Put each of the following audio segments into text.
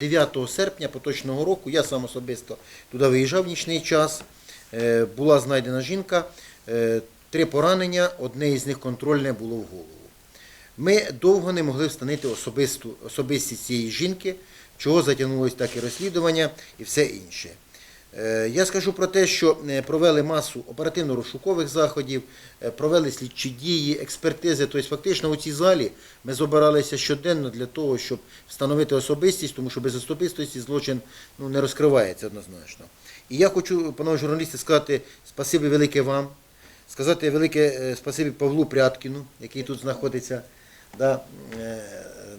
9 серпня поточного року я сам особисто туди виїжджав в нічний час. Е, Була знайдена жінка, е, три поранення, одне із них контрольне було в голову. Ми довго не могли встановити особистість цієї жінки, чого затягнулося таке розслідування і все інше. Е, Я скажу про те, що е, провели масу оперативно-розшукових заходів, е, провели слідчі дії, експертизи. Тобто, фактично у цій залі ми збиралися щоденно для того, щоб встановити особистість, тому що без особистості злочин ну, не розкривається однозначно. І я хочу, панове журналісти, сказати спасибі велике вам, сказати велике спасибі Павлу Пряткіну, який тут знаходиться. Да,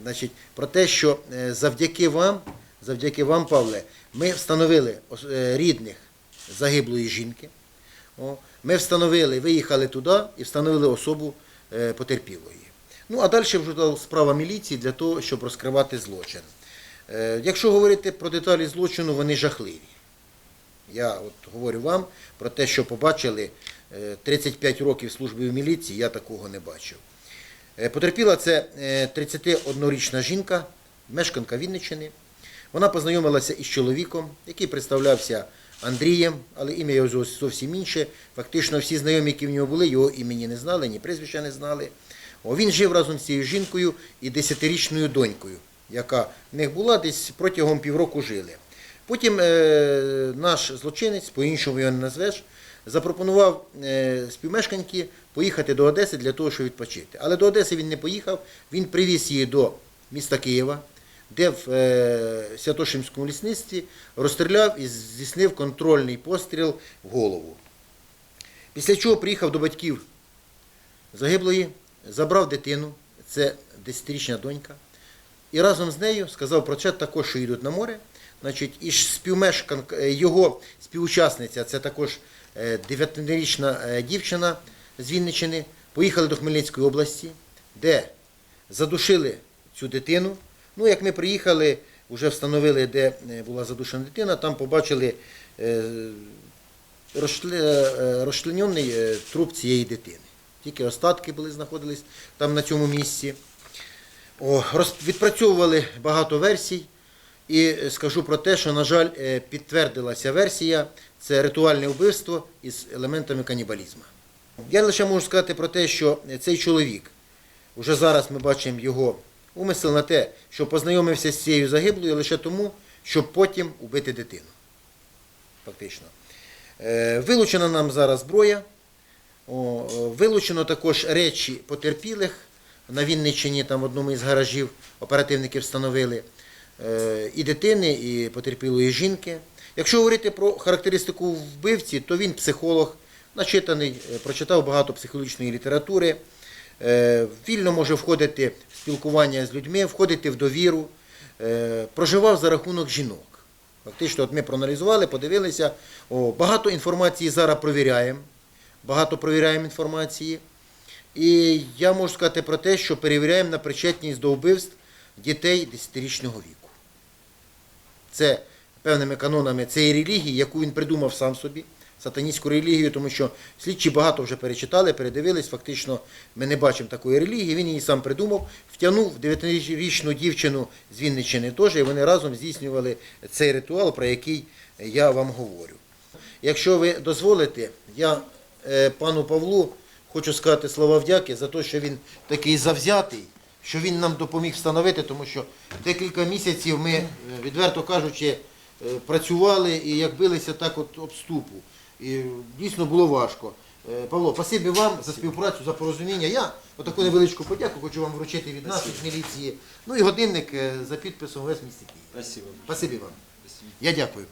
значить, про те, що завдяки вам, завдяки вам, Павле, ми встановили е, рідних загиблої жінки. Ми встановили, виїхали туди і встановили особу е, потерпілої. Ну, а далі вже справа міліції для того, щоб розкривати злочин. Е, Якщо говорити про деталі злочину, вони жахливі. Я от говорю вам про те, що побачили е, 35 років служби в міліції, я такого не бачив. Потерпіла це е, 31-річна жінка, мешканка Вінниччини. Вона познайомилася із чоловіком, який представлявся Андрієм, але ім'я його зовсім інше. Фактично всі знайомі, які в нього були, його імені не знали, ні прізвища не знали. О, він жив разом з цією жінкою і 10-річною донькою, яка в них була, десь протягом півроку жили. Потім е, наш злочинець, по-іншому його не назвеш, запропонував е, співмешканці поїхати до Одеси для того, щоб відпочити. Але до Одеси він не поїхав, він привіз її до міста Києва, де в е, Святошинському лісництві розстріляв і здійснив контрольний постріл в голову. Після чого приїхав до батьків загиблої, забрав дитину, це 10-річна донька, і разом з нею сказав про це також, що йдуть на море. Значить, і співмешканка, е, його співучасниця, це також е, 9-річна е, дівчина з Вінниччини, поїхали до Хмельницької області, де задушили цю дитину. Ну, як ми приїхали, вже встановили, де е, була задушена дитина, там побачили е, е, розчленений труп цієї дитини. Тільки остатки були знаходились там на цьому місці. О, відпрацьовували багато версій. І скажу про те, що, на жаль, підтвердилася версія це ритуальне вбивство із елементами канібалізму. Я лише можу сказати про те, що цей чоловік, вже зараз ми бачимо його умисел на те, що познайомився з цією загиблою лише тому, щоб потім убити дитину. Фактично. Е, Вилучена нам зараз зброя. О, вилучено також речі потерпілих. На Вінниччині там в одному із гаражів оперативники встановили е, і дитини, і потерпілої жінки. Якщо говорити про характеристику вбивці, то він психолог, начитаний, е, прочитав багато психологічної літератури, е, вільно може входити в спілкування з людьми, входити в довіру, е, проживав за рахунок жінок. Фактично, от ми проаналізували, подивилися. О, багато інформації зараз провіряємо. Багато провіряємо інформації. І я можу сказати про те, що перевіряємо на причетність до вбивств дітей 10-річного віку. Це певними канонами цієї релігії, яку він придумав сам собі, сатаністську релігію, тому що слідчі багато вже перечитали, передивились. Фактично, ми не бачимо такої релігії. Він її сам придумав, втягнув 9-річну дівчину з Вінниччини теж, і вони разом здійснювали цей ритуал, про який я вам говорю. Якщо ви дозволите, я е, пану Павлу хочу сказати слова вдяки за те, що він такий завзятий, що він нам допоміг встановити, тому що декілька місяців ми, е, відверто кажучи, е, працювали і як билися так от об ступу. І дійсно було важко. Е, Павло, спасибі вам за співпрацю, за порозуміння. Я отаку невеличку подяку хочу вам вручити від нас, від міліції. Ну і годинник е, за підписом весь місті Київ. Спасибі вам. Я дякую.